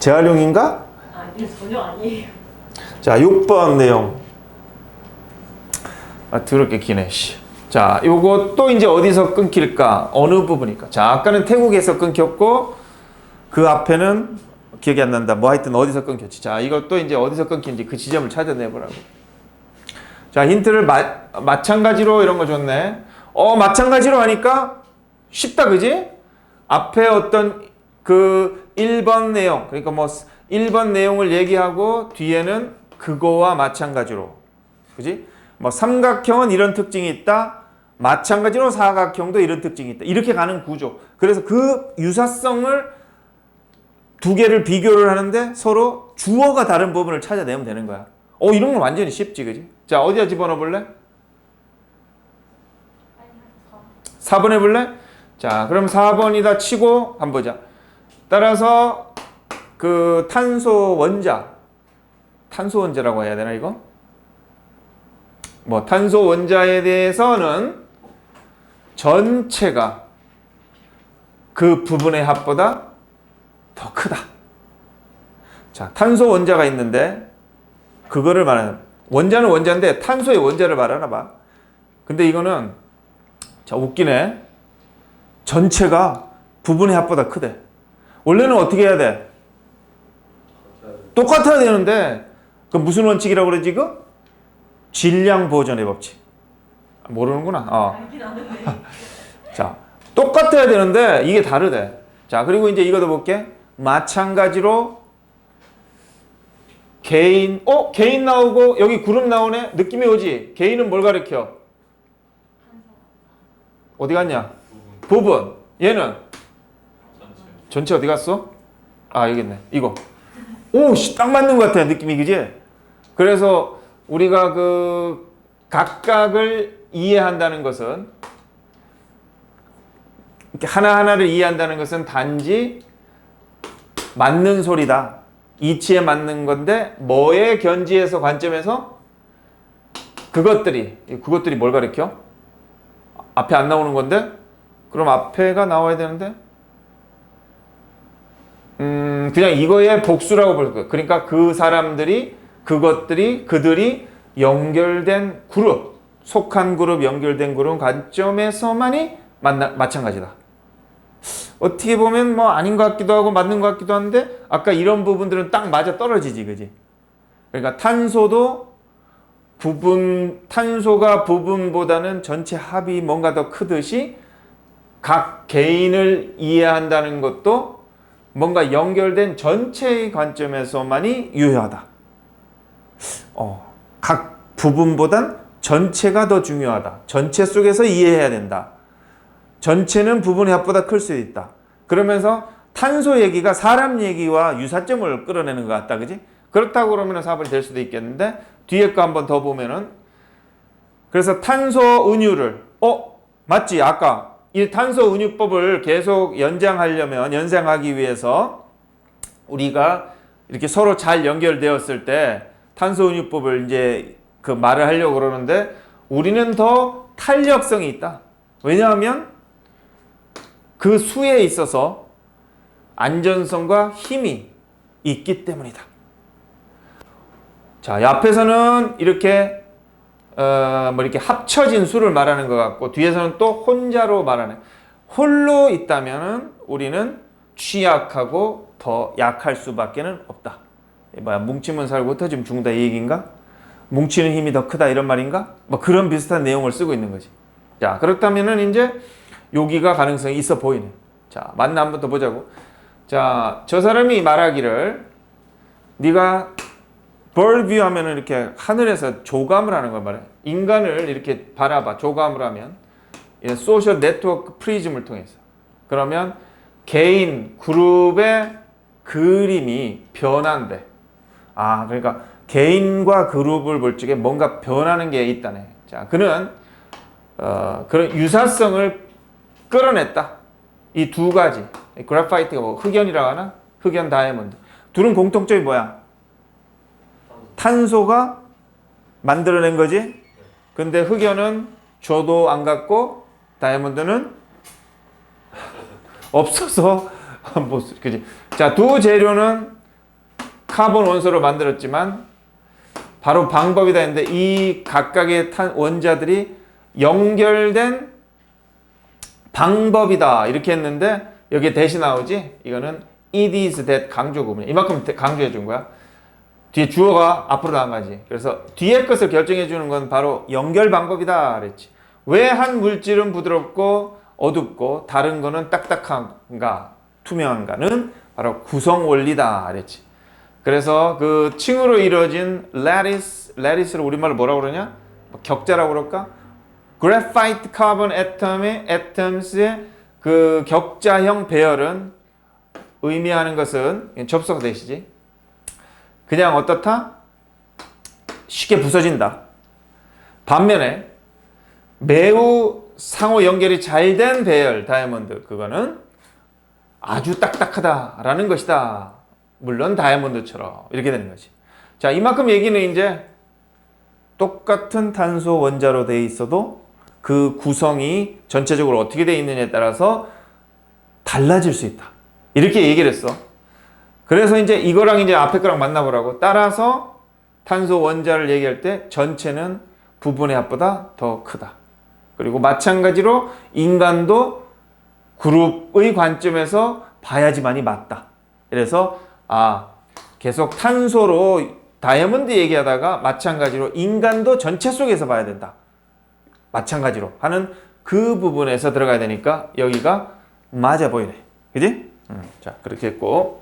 재활용인가? 아니요 전혀 아니에요. 자, 6번 내용. 아, 더럽게 기네, 씨. 자, 또 이제 어디서 끊길까? 어느 부분일까? 자, 아까는 태국에서 끊겼고, 그 앞에는 기억이 안 난다. 뭐 하여튼 어디서 끊겼지. 자, 또 이제 어디서 끊긴지 그 지점을 찾아내보라고. 자, 힌트를 마, 마찬가지로 이런 거 줬네. 어, 마찬가지로 하니까 쉽다, 그지? 앞에 어떤 그 1번 내용, 그러니까 뭐 1번 내용을 얘기하고 뒤에는 그거와 마찬가지로. 그지? 뭐 삼각형은 이런 특징이 있다. 마찬가지로 사각형도 이런 특징이 있다. 이렇게 가는 구조. 그래서 그 유사성을 두 개를 비교를 하는데 서로 주어가 다른 부분을 찾아내면 되는 거야. 어, 이런 건 완전히 쉽지, 그지? 자, 어디다 집어넣어 볼래? 4번 해볼래? 자, 그럼 4번이다 치고 한번 보자. 따라서 그 탄소 원자, 탄소 원자라고 해야 되나 이거? 뭐 탄소 원자에 대해서는 전체가 그 부분의 합보다 더 크다. 자, 탄소 원자가 있는데 그거를 말하는 원자는 원자인데 탄소의 원자를 말하나 봐. 근데 이거는 자 웃기네. 전체가 부분의 합보다 크대. 원래는 어떻게 해야 돼? 똑같아야 되는데 그 무슨 원칙이라고 그러지 그? 질량 보존의 법칙. 모르는구나. 어. 자, 똑같아야 되는데 이게 다르대. 자, 그리고 이제 이거도 볼게. 마찬가지로 개인, 어? 개인 나오고 여기 그룹 나오네? 느낌이 오지? 개인은 뭘 가리켜? 어디 갔냐? 부분. 얘는? 전체 어디 갔어? 아, 여기 있네. 이거. 오, 씨, 딱 맞는 것 같아. 느낌이, 그지? 그래서 우리가 그 각각을 이해한다는 것은 하나하나를 이해한다는 것은 단지 맞는 소리다. 이치에 맞는 건데 뭐의 견지에서 관점에서 그것들이 그것들이 뭘 가리켜? 앞에 안 나오는 건데 그럼 앞에가 나와야 되는데 음 그냥 이거의 복수라고 볼 거예요. 그러니까 그 사람들이 그것들이 그들이 연결된 그룹 속한 그룹 연결된 그룹 관점에서만이 만나, 마찬가지다. 어떻게 보면 뭐 아닌 것 같기도 하고 맞는 것 같기도 한데 아까 이런 부분들은 딱 맞아 떨어지지 그지 그러니까 탄소도 부분 탄소가 부분보다는 전체 합이 뭔가 더 크듯이 각 개인을 이해한다는 것도 뭔가 연결된 전체의 관점에서만이 유효하다 어, 각 부분보단 전체가 더 중요하다 전체 속에서 이해해야 된다 전체는 부분의 합보다 클 수 있다. 그러면서 탄소 얘기가 사람 얘기와 유사점을 끌어내는 것 같다. 그지? 그렇다고 그러면 4번이 될 수도 있겠는데 뒤에 거 한번 더 보면은 그래서 탄소 은유를 어 맞지 아까 이 탄소 은유법을 계속 연장하려면 연장하기 위해서 우리가 이렇게 서로 잘 연결되었을 때 탄소 은유법을 이제 그 말을 하려고 그러는데 우리는 더 탄력성이 있다. 왜냐하면 그 수에 있어서 안전성과 힘이 있기 때문이다. 자, 앞에서는 이렇게 어, 뭐 이렇게 합쳐진 수를 말하는 것 같고 뒤에서는 또 혼자로 말하는 홀로 있다면은 우리는 취약하고 더 약할 수밖에는 없다. 뭐야 뭉치면 살고 흩어지면 죽는다 이 얘기인가? 뭉치는 힘이 더 크다 이런 말인가? 뭐 그런 비슷한 내용을 쓰고 있는 거지. 자 그렇다면은 이제 여기가 가능성이 있어 보이네. 자, 맞나 한번 더 보자고. 자, 저 사람이 말하기를 네가 벌뷰 하면은 이렇게 하늘에서 조감을 하는 걸 말해. 인간을 이렇게 바라봐. 조감을 하면 소셜 네트워크 프리즘을 통해서. 그러면 개인 그룹의 그림이 변한대. 아, 그러니까 개인과 그룹을 볼 적에 뭔가 변하는 게 있다네. 자, 그는 어, 그런 유사성을 끌어냈다. 이 두 가지. 그래파이트가 뭐 흑연이라고 하나? 흑연 다이아몬드. 둘은 공통점이 뭐야? 탄소가 만들어낸 거지? 근데 흑연은 줘도 안 갖고 다이아몬드는 없어서 뭐 그지? 자, 두 재료는 카본 원소를 만들었지만 바로 방법이다 했는데 이 각각의 탄 원자들이 연결된 방법이다. 이렇게 했는데 여기에 대신 나오지? 이거는 it is that 강조 구문이야. 이만큼 대- 강조해 준 거야 뒤에 주어가 앞으로 나가지. 그래서 뒤에 것을 결정해 주는 건 바로 연결 방법이다 그랬지. 왜 한 물질은 부드럽고 어둡고 다른 거는 딱딱한가 투명한가는 바로 구성 원리다 그랬지. 그래서 그 층으로 이루어진 레티스 레티스를 우리말로 뭐라고 그러냐? 뭐 격자라고 그럴까? 그래파이트 카본 애텀의 애텀스의 그 격자형 배열은 의미하는 것은 접속 대시지. 그냥 어떻다? 쉽게 부서진다. 반면에 매우 상호 연결이 잘 된 배열 다이아몬드 그거는 아주 딱딱하다라는 것이다. 물론 다이아몬드처럼 이렇게 되는 거지. 자, 이만큼 얘기는 이제 똑같은 탄소 원자로 돼 있어도 그 구성이 전체적으로 어떻게 돼 있느냐에 따라서 달라질 수 있다. 이렇게 얘기를 했어. 그래서 이제 이거랑 이제 앞에 거랑 만나보라고. 따라서 탄소 원자를 얘기할 때 전체는 부분의 합보다 더 크다. 그리고 마찬가지로 인간도 그룹의 관점에서 봐야지만이 맞다. 그래서 아 계속 탄소로 다이아몬드 얘기하다가 마찬가지로 인간도 전체 속에서 봐야 된다. 마찬가지로 하는 그 부분에서 들어가야 되니까 여기가 맞아 보이네. 그지? 음, 자, 그렇게 했고.